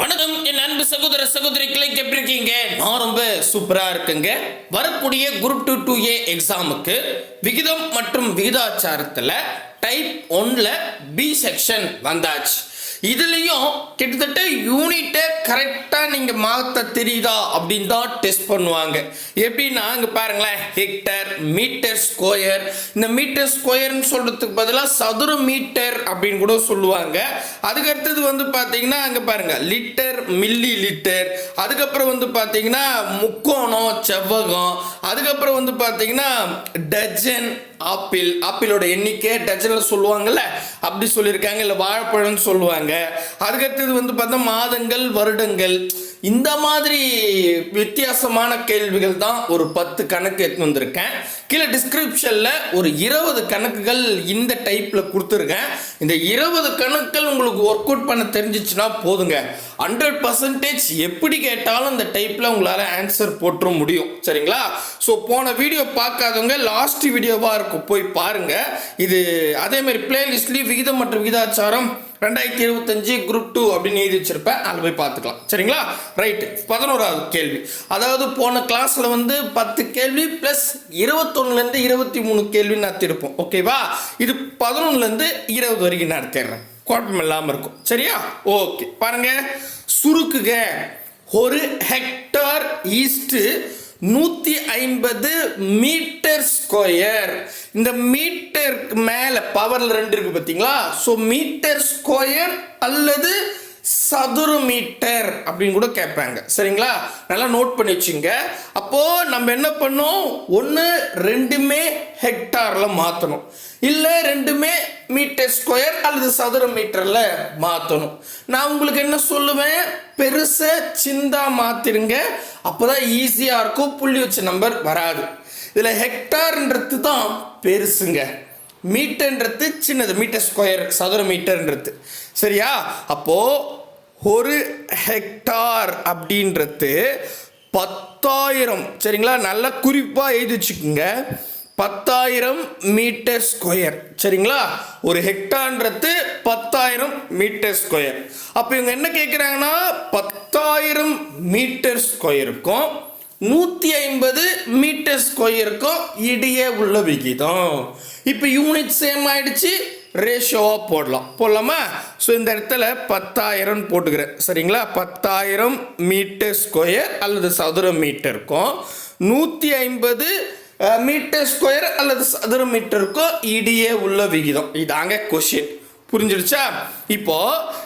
வணக்கம் என் அன்பு சகோதர சகோதரிகளை எப்படி இருக்கீங்க? நான் ரொம்ப சூப்பரா இருக்குங்க. வரக்கூடிய குரூப் டூ டூ ஏ எக்ஸாமுக்கு விகிதம் மற்றும் விகிதாச்சாரத்துல டைப் ஒன்ல பி செக்ஷன் வந்தாச்சு. இதுலேயும் கிட்டத்தட்ட யூனிட்டை கரெக்டாக நீங்கள் மாற்ற தெரியுதா அப்படின்னு தான் டெஸ்ட் பண்ணுவாங்க. எப்படின்னா அங்கே பாருங்களேன் ஹெக்டர் மீட்டர் ஸ்கொயர் இந்த மீட்டர் ஸ்கொயர்னு சொல்கிறதுக்கு பதிலாக சதுர மீட்டர் அப்படின்னு கூட சொல்லுவாங்க. அதுக்கடுத்தது வந்து பார்த்தீங்கன்னா அங்கே பாருங்க லிட்டர் மில்லி லிட்டர் அதுக்கப்புறம் வந்து பார்த்தீங்கன்னா முக்கோணம் செவ்வகம். அதுக்கப்புறம் வந்து பார்த்தீங்கன்னா டஜன் ஆப்பிள் ஆப்பிளோட எண்ணிக்கை டஜனில் சொல்லுவாங்கல்ல? அப்படி சொல்லியிருக்காங்க இல்லை வாழைப்பழம்னு சொல்லுவாங்க. அதுக்கடுத்தது வந்து பார்த்தா மாதங்கள் வருடங்கள். இந்த மாதிரி வித்தியாசமான கேள்விகள் தான் ஒரு பத்து கணக்கு எடுத்து வந்திருக்கேன். கீழே டிஸ்கிரிப்ஷனில் ஒரு இருபது கணக்குகள் இந்த டைப்பில் கொடுத்துருக்கேன். இந்த இருபது கணக்குகள் உங்களுக்கு ஒர்க் அவுட் பண்ண தெரிஞ்சிச்சுன்னா போதுங்க. ஹண்ட்ரட் பர்சன்டேஜ் எப்படி கேட்டாலும் இந்த டைப்பில் உங்களால் ஆன்சர் போட்டுற முடியும். சரிங்களா? ஸோ போன வீடியோ பார்க்காதவங்க லாஸ்ட் வீடியோவாக இருக்கும். போய் பாருங்கள் இது அதேமாரி பிளேலிஸ்ட்லேயும் விகிதம் மற்றும் விகிதாச்சாரம் ரெண்டாயிரத்தி இருபத்தஞ்சு குரூப் டூ அப்படின்னு எழுதி வச்சிருப்பேன் அதில் போய் பார்த்துக்கலாம். சரிங்களா? ரைட்டு பதினோராவது கேள்வி. அதாவது போன கிளாஸில் வந்து பத்து கேள்வி ப்ளஸ் இருபத்தொன்னுலேருந்து இருபத்தி மூணு கேள்வி நடத்திருப்போம் ஓகேவா இது பதினொன்னுலேருந்து இருபது வரைக்கும் நடத்திடுறேன் குழப்பம் இல்லாமல் இருக்கும். சரியா? ஓகே பாருங்க. சுருக்குக. ஒரு ஹெக்டார் ஈஸ்ட்டு நூற்றி ஐம்பது மீட்டர் ஸ்கொயர். இந்த மீட்டருக்கு மேலே பவரில் ரெண்டு இருக்கு பார்த்தீங்களா ஸோ மீட்டர் ஸ்கொயர் அல்லது சதுர மீட்டர் அப்படின்னு கூட கேட்பாங்க. சரிங்களா? நல்லா நோட் பண்ணி வச்சுங்க. அப்போ நம்ம என்ன பண்ணோம்? ஒன்று ரெண்டுமே ஹெக்டாரில் மாற்றணும் இல்லை ரெண்டுமே மீட்டர் ஸ்கொயர் அல்லது சதுர மீட்டரில் மாற்றணும் நான் உங்களுக்கு என்ன சொல்லுவேன்? பெருசை சிந்தா மாற்றிருங்க அப்போ தான் ஈஸியாக இருக்கும். புள்ளி வச்ச நம்பர் வராது. இதில் ஹெக்டார்ன்றது தான் பெருசுங்க. மீட்டர்ன்றது சின்னது. மீட்டர் ஸ்கொயர் சதுர மீட்டர்ன்றது சரியா? அப்போது ஒரு ஹெக்டார் அப்படின்றது பத்தாயிரம். சரிங்களா? நல்லா குறிப்பாக எழுதி வச்சுக்கோங்க. பத்தாயிரம் மீட்டர் ஸ்கொயர் சரிங்களா? ஒரு ஹெக்டார்ன்றது பத்தாயிரம் மீட்டர் ஸ்கொயர் அப்போ இவங்க என்ன கேட்குறாங்கன்னா பத்தாயிரம் மீட்டர் ஸ்கொயருக்கும் நூற்றி ஐம்பது மீட்டர் ஸ்கொயருக்கும் இடையே உள்ள விகிதம். இப்போ யூனிட் சேம் ஆயிடுச்சு ரேஷியோவாக போடலாம். போடலாமா? ஸோ இந்த இடத்துல பத்தாயிரம் போட்டுக்கிறேன். சரிங்களா? பத்தாயிரம் மீட்டர் ஸ்கொயர் அல்லது சதுர மீட்டருக்கும் நூற்றி ஐம்பது மீட்டர் ஸ்கொயர் அல்லது சதுர மீட்டருக்கும் இடையே உள்ள விகிதம். இதாங்க கொஷின் புரிஞ்சிடுச்சா? இப்போ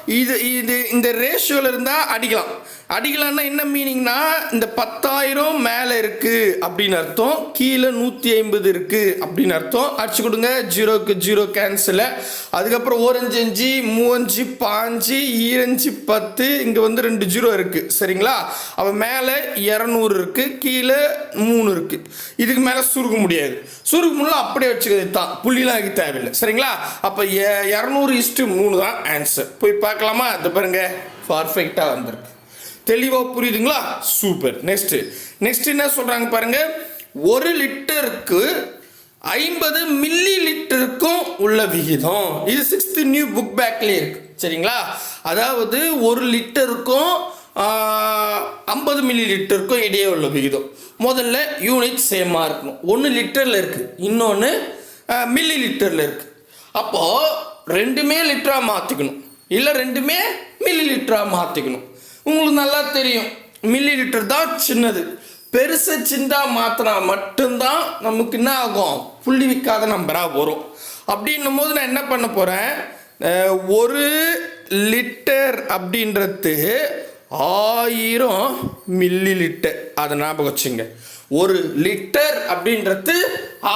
இது இது இந்த ரேஷியோவில் இருந்தால் அடிக்கலாம். அடிகளான்னா என்ன மீனிங்னா இந்த பத்தாயிரம் மேலே இருக்குது அப்படின்னு அர்த்தம். கீழே நூற்றி ஐம்பது இருக்குது அப்படின்னு அர்த்தம். அடிச்சு கொடுங்க. ஜீரோக்கு ஜீரோ கேன்சல் அதுக்கப்புறம் ஓரஞ்சு அஞ்சு மூவஞ்சு பாஞ்சு ஈரஞ்சு பத்து இங்கே வந்து ரெண்டு ஜீரோ இருக்குது சரிங்களா? அப்போ மேலே இரநூறு இருக்குது கீழே மூணு இருக்குது இதுக்கு மேலே சுருக்க முடியாது. சுருக்க முடியல அப்படியே வச்சுக்கிறது தான். புள்ளிலாம் அதுக்கு தேவையில்லை. சரிங்களா? அப்போ இரநூறு இஸ்ட்டு மூணு தான் ஆன்சர் போய் பார்க்கலாமா? அது பாருங்கள் பர்ஃபெக்டாக வந்திருக்கு. தெளிவாக புரியுதுங்களா? சூப்பர். நெக்ஸ்ட் நெக்ஸ்ட் என்ன சொல்றாங்க பாருங்க. ஒரு லிட்டருக்கு ஐம்பது மில்லி லிட்டருக்கும் உள்ள விகிதம். இது சிக்ஸ்த் நியூ புக் பேக்லேயே இருக்கு. சரிங்களா? அதாவது ஒரு லிட்டருக்கும் ஐம்பது மில்லி லிட்டருக்கும் இடையே உள்ள விகிதம். முதல்ல யூனிட் சேமாக இருக்கணும். ஒன்று லிட்டரில் இருக்குது இன்னொன்று மில்லி லிட்டரில் இருக்குது அப்போது ரெண்டுமே லிட்டராக மாற்றிக்கணும் இல்லை ரெண்டுமே மில்லி லிட்டராக மாற்றிக்கணும் உங்களுக்கு நல்லா தெரியும். மில்லி லிட்டர் தான் சின்னது. பெருசை சின்னதா மாற்றினா மட்டும்தான் நமக்கு என்ன ஆகும்? புள்ளி விற்காத நம்பராக வரும். அப்படின்னும் போது நான் என்ன பண்ண போகிறேன் ஒரு லிட்டர் அப்படின்றது ஆயிரம் மில்லி லிட்டர் அதை ஞாபகம் வச்சுங்க. ஒரு லிட்டர் அப்படின்றது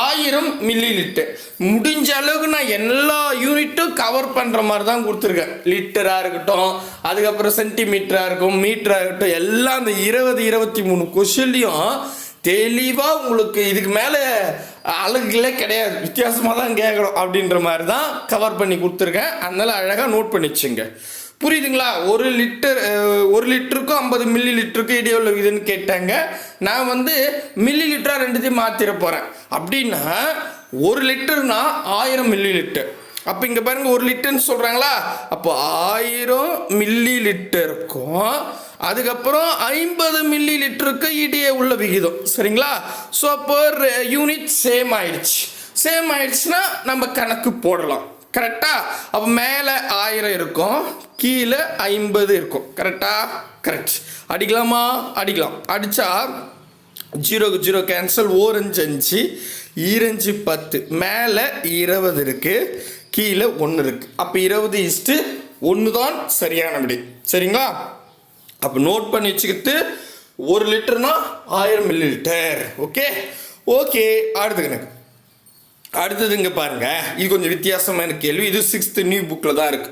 ஆயிரம் மில்லி லிட்டர் முடிஞ்ச அளவுக்கு நான் எல்லா யூனிட்டும் கவர் பண்ணுற மாதிரி தான் கொடுத்துருக்கேன். லிட்டராக இருக்கட்டும் அதுக்கப்புறம் சென்டிமீட்டராக இருக்கும் மீட்டராக இருக்கட்டும் எல்லாம் அந்த இருபது இருபத்தி மூணு கொஷின்லையும் தெளிவாக உங்களுக்கு இதுக்கு மேலே அழகுகளே கிடையாது. வித்தியாசமாக தான் கேட்கணும் அப்படின்ற மாதிரி தான் கவர் பண்ணி கொடுத்துருக்கேன். அதனால் அழகாக நோட் பண்ணி வச்சுங்க. புரியுதுங்களா? ஒரு லிட்டர் ஒரு லிட்டருக்கும் ஐம்பது மில்லி லிட்டருக்கும் இடையே உள்ள இதுன்னு கேட்டாங்க. நான் வந்து மில்லி லிட்டராக ரெண்டுத்தையும் மாற்றிட போகிறேன் அப்படின்னா ஒரு லிட்டர்னா ஆயிரம் மில்லி லிட்டர் அப்போ இங்கே பாருங்கள் ஒரு லிட்டர்னு சொல்கிறாங்களா அப்போ ஆயிரம் மில்லி லிட்டருக்கும் அதுக்கப்புறம் ஐம்பது மில்லி லிட்டருக்கு இடையே உள்ள விகிதம். சரிங்களா? ஸோ அப்போ யூனிட் சேம் ஆயிடுச்சு. சேம் ஆயிடுச்சுன்னா நம்ம கணக்கு போடலாம். கரெக்டா அப்போ மேலே ஆயிரம் இருக்கும் கீழே ஐம்பது இருக்கும். கரெக்டா கரெக்ட் அடிக்கலாமா? அடிக்கலாம். அடித்தா ஜீரோக்கு ஜீரோ கேன்சல் ஓரஞ்சு அஞ்சு ஈரஞ்சு பத்து. மேலே இருபது இருக்குது கீழே ஒன்று இருக்குது அப்போ இருபது இஸ்ட்டு ஒன்று தான் சரியான விடை சரிங்களா? அப்போ நோட் பண்ணி வச்சுக்கிட்டு ஒரு லிட்டர்னா ஆயிரம் மில்லி லிட்டர் ஓகே ஓகே அடுத்து கணக்கு. அடுத்தது இங்கே பாருங்க. இது கொஞ்சம் வித்தியாசமான கேள்வி. இது சிக்ஸ்த் நியூ புக்கில் தான் இருக்கு.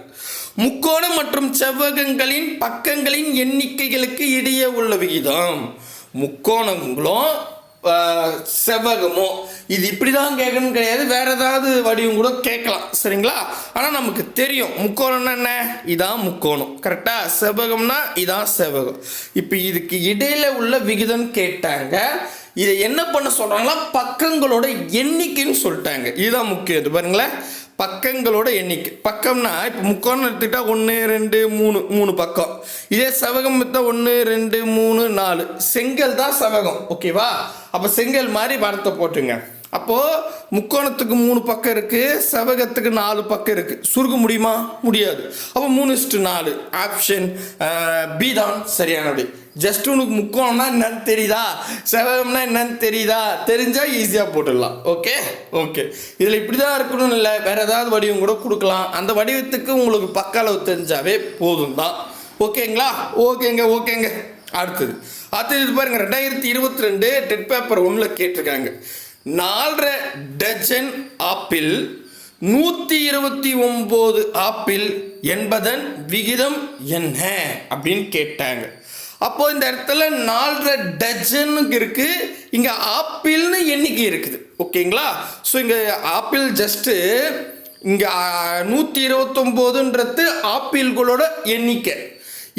முக்கோணம் மற்றும் செவ்வகங்களின் பக்கங்களின் எண்ணிக்கைகளுக்கு இடையே உள்ள விகிதம். முக்கோணங்களும் செவ்வகமோ. செவ்வகமும் இது இப்படி தான் கேட்கணும்னு கிடையாது. வேற ஏதாவது வடிவம் கூட கேட்கலாம். சரிங்களா? ஆனால் நமக்கு தெரியும். முக்கோணம்னா என்ன? இதான் முக்கோணம். கரெக்டா செவ்வகம்னா இதான் செவ்வகம். இப்போ இதுக்கு இடையில உள்ள விகிதம் கேட்டாங்க. இதை என்ன பண்ண சொல்கிறாங்கன்னா பக்கங்களோட எண்ணிக்கைன்னு சொல்லிட்டாங்க. இதுதான் முக்கியம். இது பாருங்களேன். பக்கங்களோட எண்ணிக்கை. பக்கம்னா இப்போ முக்கோணம் எடுத்துக்கிட்டால் ஒன்று ரெண்டு மூணு மூணு பக்கம். இதே செவகம் எடுத்தால் ஒன்று ரெண்டு மூணு நாலு. செங்கல் தான் செவகம். ஓகேவா அப்போ செங்கல் மாதிரி வரத்தை போட்டுங்க. அப்போது முக்கோணத்துக்கு மூணு பக்கம் இருக்குது செவகத்துக்கு நாலு பக்கம் இருக்குது சுருக்க முடியுமா? முடியாது. அப்போ மூணு இஸ்ட்டு நாலு. ஆப்ஷன் பி தான் சரியானது ஜஸ்ட் உனக்கு முக்கோணம்னா என்னன்னு தெரியுதா? செவகம்னா என்னன்னு தெரியுதா? தெரிஞ்சால் ஈஸியாக போட்டுடலாம். ஓகே ஓகே இதில் இப்படி தான் இருக்கணும்னு இல்லை. வேறு ஏதாவது வடிவம் கூட கொடுக்கலாம். அந்த வடிவத்துக்கு உங்களுக்கு பக்க அளவு தெரிஞ்சாவே போதும் தான் ஓகேங்களா ஓகேங்க ஓகேங்க அடுத்தது. அடுத்தது இது பாருங்க. ரெண்டாயிரத்தி இருபத்தி ரெண்டு டெட் பேப்பர் ஒன்றில் கேட்டிருக்காங்க. நாலரை டஜன் ஆப்பிள் நூற்றி இருபத்தி ஒம்பது ஆப்பிள் என்பதன் விகிதம் என்ன? அப்படின்னு கேட்டாங்க. அப்போ இந்த இடத்துல நாலரை டஜனுக்கு இருக்கு. இங்க ஆப்பிள்னு எண்ணிக்கை இருக்குது. ஓகேங்களா? ஸோ இங்க ஆப்பிள் ஜஸ்ட்டு இங்க நூற்றி இருபத்தொம்போதுன்றது ஆப்பிள்களோட எண்ணிக்கை.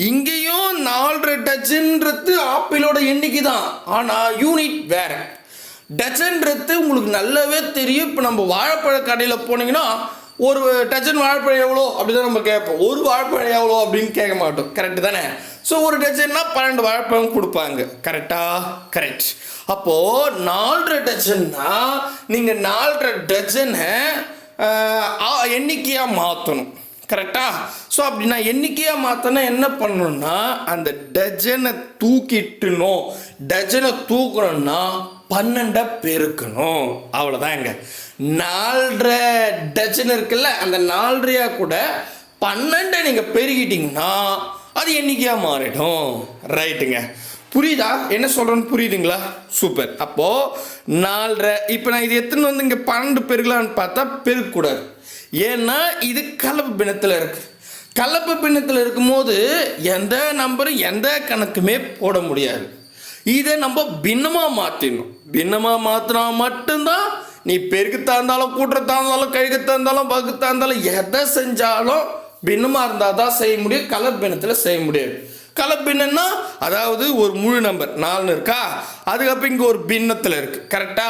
இங்கேயும் நாலரை டஜன்றது ஆப்பிளோட எண்ணிக்கை தான். ஆனால் யூனிட் வேற. டஜன்றது உங்களுக்கு நல்லாவே தெரியும். இப்போ நம்ம வாழைப்பழ கடையில் போனீங்கன்னா ஒரு டஜன் வாழைப்பழம் எவ்வளோ அப்படிதான் நம்ம கேட்போம். ஒரு வாழைப்பழம் எவ்வளோ அப்படின்னு கேட்க மாட்டோம். கரெக்டு தானே? ஸோ ஒரு டஜன்னா பன்னெண்டு வாழைப்பழம் கொடுப்பாங்க. கரெக்டா கரெக்ட் அப்போது நாலரை டஜன்னா நீங்கள் நாலரை டஜனை எண்ணிக்கையாக மாற்றணும் கரெக்டா ஸோ அப்படி நான் எண்ணிக்கையாக மாற்றினா என்ன பண்ணணும்னா அந்த டஜனை தூக்கிட்டுனோ டஜனை தூக்கணும்னா பன்னெண்டை பெருக்கணும். அவ்வளோதாங்க நாலரை டஜன் இருக்குல்ல அந்த நாலரையா கூட பன்னெண்டை நீங்கள் பெருகிட்டீங்கன்னா அது எண்ணிக்கையாக மாறிடும். ரைட்டுங்க. புரியுதா? என்ன சொல்கிறேன்னு புரியுதுங்களா? சூப்பர். அப்போது நாலரை இப்போ நான் இது எத்தனை வந்து இங்கே பன்னெண்டு பெருகலான்னு பார்த்தா பெருக்கக்கூடாது ஏன்னா இது கலப்பு பின்னத்தில் இருக்குது கலப்பு பின்னத்தில் இருக்கும்போது எந்த நம்பரும் எந்த கணக்குமே போட முடியாது. இதை நம்ம பின்னமாக மாற்றிடணும் பின்னமாக மாற்றினா மட்டும்தான் நீ பெருக்குத்தா இருந்தாலும் கூட்டுறதா இருந்தாலும் கழுகத்தா இருந்தாலும் பகுத்தா இருந்தாலும் எதை செஞ்சாலும் பின்னமாக இருந்தால் தான் செய்ய முடியும். கலர் பின்னத்தில் செய்ய முடியாது. கலர் பின்னம்னா அதாவது ஒரு முழு நம்பர் நாலுன்னு இருக்கா? அதுக்கப்புறம் இங்கே ஒரு பின்னத்தில் இருக்கு. கரெக்டா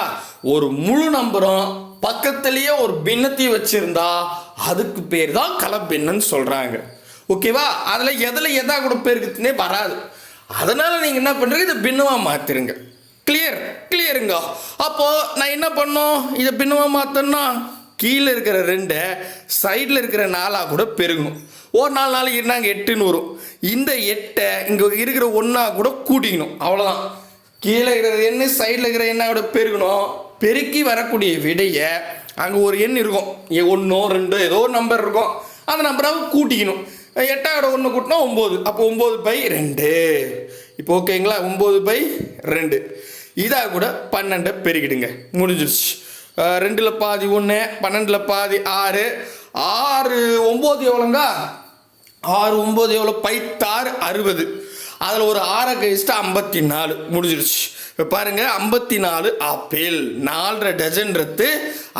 ஒரு முழு நம்பரும் பக்கத்துலேயே ஒரு பின்னத்தையும் வச்சுருந்தா அதுக்கு பேர் தான் கலப்பின்னன்னு சொல்கிறாங்க ஓகேவா அதில் எதில் எதா கூட பெருக்குதுன்னே வராது. அதனால் நீங்கள் என்ன பண்ணுறீங்க இதை பின்னமாக மாற்றிருங்க கிளியர் கிளியருங்க அப்போது நான் என்ன பண்ணோம்? இதை பின்னமாக மாற்றணும்னா கீழே இருக்கிற ரெண்டை சைடில் இருக்கிற நாலாக கூட பெருகணும் ஒரு நாலு நாள் இருந்தாங்க எட்டுன்னு வரும் இந்த எட்டை இங்கே இருக்கிற ஒன்றா கூட கூட்டிக்கணும். அவ்வளோதான் கீழே இருக்கிற எண்ணு சைடில் இருக்கிற எண்ணாக கூட பெருகணும். பெருக்கி வரக்கூடிய விடையை அங்கே ஒரு எண் இருக்கும். ஒன்றோ ரெண்டோ ஏதோ ஒரு நம்பர் இருக்கும். அந்த நம்பராக கூட்டிக்கணும். எட்டாவோட ஒன்று கூட்டினா ஒம்பது அப்போ ஒம்பது பை ரெண்டு. இப்போ ஓகேங்களா? ஒம்பது பை ரெண்டு. இதாக கூட பன்னெண்டை பெருகிடுங்க முடிஞ்சிருச்சு. ரெண்டில் பாதி ஒன்று பன்னெண்டில் பாதி ஆறு. ஆறு ஒம்பது எவ்வளோங்க? ஆறு ஒம்பது எவ்வளோ? பைத்தாறு அறுபது. அதில் ஒரு ஆறை கழிச்சிட்டு ஐம்பத்தி நாலு. முடிஞ்சிருச்சு. இப்போ பாருங்க ஐம்பத்தி நாலு ஆப்பிள். நாலரை டஜன்றது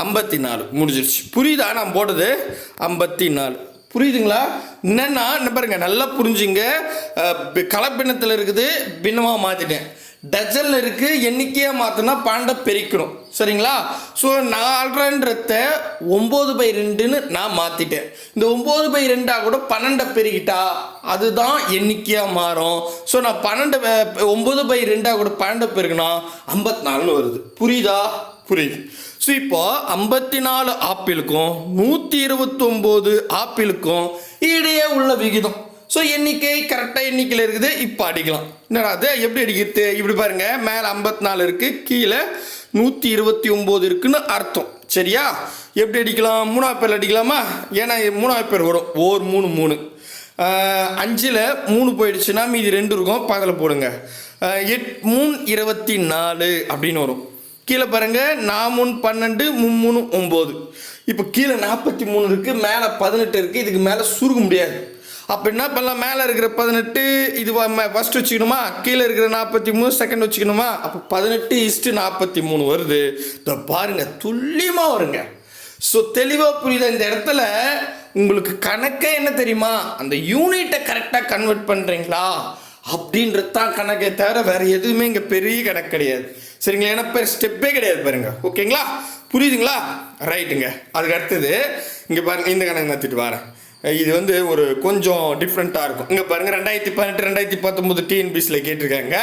ஐம்பத்தி நாலு முடிஞ்சிருச்சு. புரியுதா? நான் போட்டது ஐம்பத்தி நாலு புரியுதுங்களா? என்னென்னா என்ன பாருங்க நல்லா புரிஞ்சுங்க. கலப்பினத்தில் இருக்குது பின்னமாக மாற்றிட்டேன் டஜனில் இருக்கு எண்ணிக்கையாக மாற்றினா பன்னெண்டை பெருக்கணும் சரிங்களா? ஸோ நாலரைன்றத ஒம்பது பை ரெண்டுன்னு நான் மாற்றிட்டேன் இந்த ஒம்பது பை ரெண்டாக கூட பன்னெண்டை பெருகிட்டா அதுதான் எண்ணிக்கையாக மாறும். ஸோ நான் பன்னெண்டு ஒம்பது பை ரெண்டாக கூட பன்னெண்டை பெருகினா ஐம்பத்தி நாலுன்னு வருது. புரியுதா? புரியுது. ஸோ இப்போ ஐம்பத்தி நாலு ஆப்பிளுக்கும் நூற்றி இருபத்தொம்போது ஆப்பிளுக்கும் இடையே உள்ள விகிதம். ஸோ எண்ணிக்கை கரெக்டாக எண்ணிக்கையில் இருக்குது. இப்போ அடிக்கலாம். என்னடா அது எப்படி அடிக்கிறது? இப்படி பாருங்கள் மேலே ஐம்பத்தி நாலு இருக்குது கீழே நூற்றி இருபத்தி ஒம்பது இருக்குன்னு அர்த்தம். சரியா? எப்படி அடிக்கலாம்? மூணாவது பேர் அடிக்கலாமா? ஏன்னா மூணாவது பேர் வரும். ஓர் மூணு மூணு. அஞ்சில் மூணு போயிடுச்சுன்னா மீதி ரெண்டு இருக்கும். பகல போடுங்க. எட் மூணு இருபத்தி நாலு அப்படின்னு வரும். கீழே பாருங்கள் நாமூணு பன்னெண்டு மும்மூணு ஒம்பது. இப்போ கீழே நாற்பத்தி மூணு இருக்குது மேலே பதினெட்டு இருக்குது இதுக்கு மேலே சுருக்க முடியாது. அப்போ என்ன பண்ணலாம்? மேலே இருக்கிற பதினெட்டு இது ஃபஸ்ட் வச்சுக்கணுமா? கீழே இருக்கிற நாற்பத்தி மூணு செகண்ட் வச்சுக்கணுமா? அப்போ பதினெட்டு இஸ்ட்டு நாற்பத்தி மூணு வருது. இதோ பாருங்கள் துல்லியமாக வருங்க. ஸோ தெளிவாக புரியுது? இந்த இடத்துல உங்களுக்கு கணக்கே என்ன தெரியுமா? அந்த யூனிட்டை கரெக்டாக கன்வெர்ட் பண்ணுறீங்களா அப்படின்றது தான் கணக்கே தவிர வேறு எதுவுமே இங்கே பெரிய கணக்கு கிடையாது. சரிங்களா? ஏன்னா பேர் ஸ்டெப்பே கிடையாது பாருங்க. ஓகேங்களா புரியுதுங்களா? ரைட்டுங்க அதுக்கு அடுத்தது இங்கே பாருங்க இந்த கணக்கு நடத்திட்டு வரேன். இது வந்து ஒரு கொஞ்சம் டிஃப்ரெண்ட்டாக இருக்கும். இங்கே பாருங்கள் ரெண்டாயிரத்தி பதினெட்டு ரெண்டாயிரத்தி பத்தொம்போது டிஎன்பிசியில் கேட்டிருக்காங்க.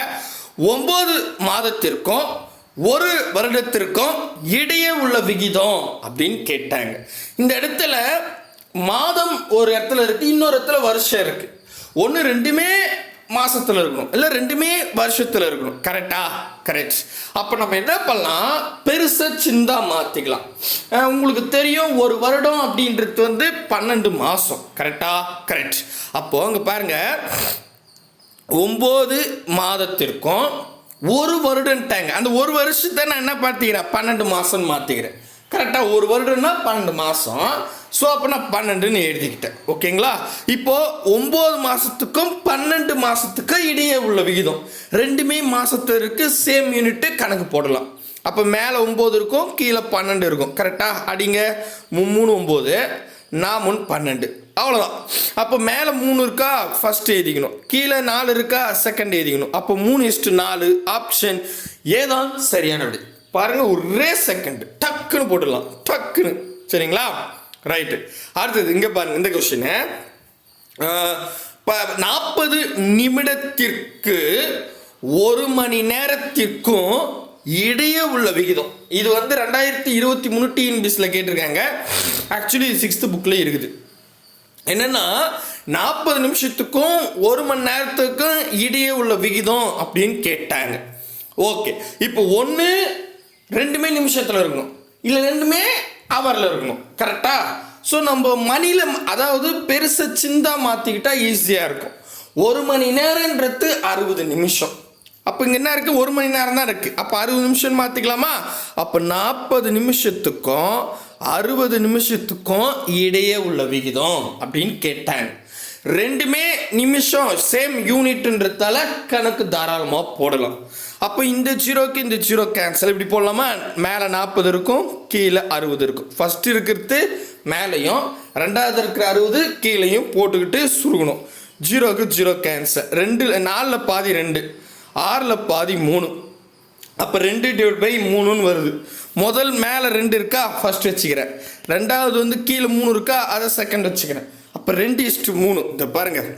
ஒம்பது மாதத்திற்கும் ஒரு வருடத்திற்கும் இடையே உள்ள விகிதம் அப்படின்னு கேட்டாங்க. இந்த இடத்துல மாதம் ஒரு இடத்துல இருக்குது இன்னொரு இடத்துல வருஷம் இருக்குது ஒன்று ரெண்டுமே மாசத்துல இருக்கணும். இல்லை ரெண்டுமே வருஷத்துல இருக்கணும். கரெக்டா கரெக்ட் அப்போ நம்ம என்ன பண்ணலாம்? பெருசா சிந்தா மாத்திக்கலாம். உங்களுக்கு தெரியும் ஒரு வருடம் அப்படின்றது வந்து பன்னெண்டு மாசம். கரெக்டா கரெக்ட் அப்போ அங்க பாருங்க. ஒம்பது மாதத்திற்கும் ஒரு வருடன்ட்டாங்க அந்த ஒரு வருஷத்தை நான் என்ன பார்த்துக்கிறேன்? பன்னெண்டு மாதம்னு மாற்றிக்கிறேன் கரெக்டாக ஒரு வருடம்னா பன்னெண்டு மாதம் ஸோ அப்போ நான் பன்னெண்டுன்னு எழுதிக்கிட்டேன். ஓகேங்களா இப்போது ஒம்பது மாதத்துக்கும் பன்னெண்டு மாதத்துக்கும் இடையே உள்ள விகிதம். ரெண்டுமே மாதத்திற்கு சேம் யூனிட்டு கணக்கு போடலாம். அப்போ மேலே ஒம்பது இருக்கும் கீழே பன்னெண்டு இருக்கும். கரெக்டாக அடிங்க. மூணு ஒம்பது. நான் முன் பன்னெண்டு. அவ்வளோதான் அப்போ மேலே மூணு இருக்கா? ஃபஸ்ட் எழுதிக்கணும். கீழே நாலு இருக்கா? செகண்ட் எழுதிக்கணும். அப்போ மூணு இஸ்ட்டு நாலு. ஆப்ஷன் ஏதான் சரியான விடை. பாருங்க ஒரே செகண்ட் டக்குன்னு போட்டுடலாம். டக்குன்னு. சரிங்களா? ரைட்டு அடுத்தது இங்கே பாருங்க இந்த கொஸ்டின் நாற்பது நிமிடத்திற்கு ஒரு மணி நேரத்திற்கும் இடையே உள்ள விகிதம். இது வந்து ரெண்டாயிரத்தி இருபத்தி மூணு டிஎன்பிஎஸ்சில் கேட்டிருக்காங்க. ஆக்சுவலி சிக்ஸ்த்து புக்கில் இருக்குது. என்னென்னா நாற்பது நிமிஷத்துக்கும் ஒரு மணி நேரத்துக்கும் இடையே உள்ள விகிதம் அப்படின்னு கேட்டாங்க. ஓகே இப்போ ஒன்று ரெண்டுமே நிமிஷத்தில் இருக்கணும் இல்லை ரெண்டுமே ஹவரில் இருக்கணும் கரெக்டாக ஸோ நம்ம மணியில் அதாவது பெருசை சிந்தா மாற்றிக்கிட்டால் ஈஸியாக இருக்கும். ஒரு மணி நேரன்றது அறுபது நிமிஷம். அப்போ இங்கே என்ன இருக்குது ஒரு மணி நேரம் தான் இருக்குது அப்போ அறுபது நிமிஷம் மாற்றிக்கலாமா அப்போ நாற்பது நிமிஷத்துக்கும் அறுபது நிமிஷத்துக்கும் இடையே உள்ள விகிதம் அப்படின்னு கேட்டாங்க ரெண்டுமே நிமிஷம் சேம் யூனிட்ன்றதால கணக்கு தாராளமாக போடலாம். அப்போ இந்த ஜீரோக்கு இந்த ஜீரோ கேன்சல் இப்படி போடலாமா? மேலே நாற்பது இருக்கும் கீழே அறுபது இருக்கும். ஃபர்ஸ்ட் இருக்கிறது மேலேயும் ரெண்டாவது இருக்கிற அறுபது கீழேயும் போட்டுக்கிட்டு சுருகணும். ஜீரோக்கு ஜீரோ கேன்சல் ரெண்டு நாலில் பாதி ரெண்டு ஆறில் பாதி மூணு. அப்போ ரெண்டு டிவைட் பை மூணுன்னு வருது. முதல் மேலே ரெண்டு இருக்கா? ஃபஸ்ட் வச்சுக்கிறேன். ரெண்டாவது வந்து கீழே மூணு இருக்கா? அதை செகண்ட் வச்சுக்கிறேன். அப்போ ரெண்டு இஸ்ட்டு மூணு. இந்த பாருங்கள்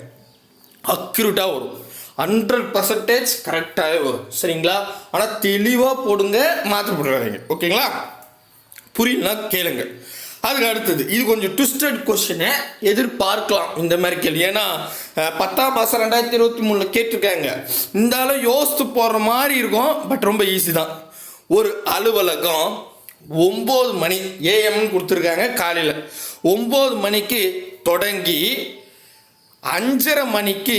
அக்யூரேட்டாக வரும். ஹண்ட்ரட் பர்சன்டேஜ் கரெக்டாகவே வரும். சரிங்களா? ஆனால் தெளிவாக போடுங்க மாற்ற போடுறாதீங்க ஓகேங்களா? புரியலனா கேளுங்க. அதுக்கு அடுத்தது இது கொஞ்சம் ட்விஸ்டட் கொஸ்டினை எதிர்பார்க்கலாம் இந்த மாதிரி கேள்வி. ஏன்னா பத்தாம் மாதம் ரெண்டாயிரத்தி இருபத்தி மூணில் கேட்டிருக்காங்க. இந்த அளவு யோசித்து போடுற மாதிரி இருக்கும் பட் ரொம்ப ஈஸி தான். ஒரு அலுவலகம் ஒம்பது மணி ஏஎம்னு கொடுத்துருக்காங்க காலையில். ஒம்பது மணிக்கு தொடங்கி அஞ்சரை மணிக்கு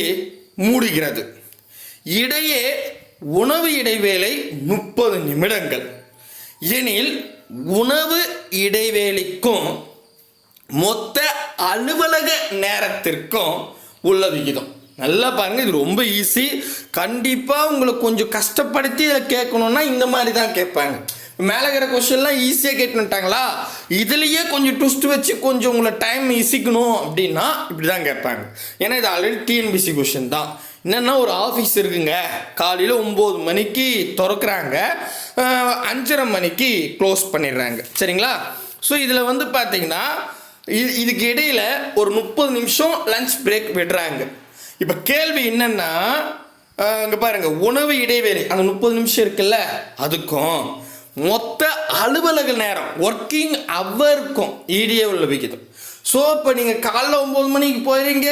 மூடுகிறது. இடையே உணவு இடைவேளை முப்பது நிமிடங்கள். எனில் உணவு இடைவேளைக்கும் மொத்த அலுவலக நேரத்திற்கும் உள்ள விகிதம். நல்லா பாருங்க இது ரொம்ப ஈஸி கண்டிப்பாக உங்களை கொஞ்சம் கஷ்டப்படுத்தி இதை இந்த மாதிரி தான் கேட்பாங்க. மேலே இருக்கிற கொஸ்டின்லாம் ஈஸியாக கேட்டுட்டாங்களா இதுலேயே கொஞ்சம் ட்விஸ்ட் வச்சு கொஞ்சம் உங்களை டைம் இசிக்கணும் அப்படின்னா இப்படி தான் கேட்பாங்க. ஏன்னா இது ஆல்ரெடி டிஎன்பிசி கொஷின் தான். என்னென்னா ஒரு ஆஃபீஸ் இருக்குங்க. காலையில் ஒம்பது மணிக்கு திறக்கிறாங்க. அஞ்சரை மணிக்கு க்ளோஸ் பண்ணிடுறாங்க. சரிங்களா? ஸோ இதில் வந்து பார்த்தீங்கன்னா இது இதுக்கு இடையில ஒரு முப்பது நிமிஷம் லஞ்ச் பிரேக் விடுறாங்க. இப்போ கேள்வி என்னென்னா இங்கே பாருங்கள் உணவு இடைவேளை அந்த முப்பது நிமிஷம் இருக்குல்ல அதுக்கும் மொத்த அலுவலக நேரம் ஒர்க்கிங் ஹவருக்கும் ஈடியே உள்ள ஸோ இப்போ நீங்கள் காலைல ஒம்பது மணிக்கு போயிடுறீங்க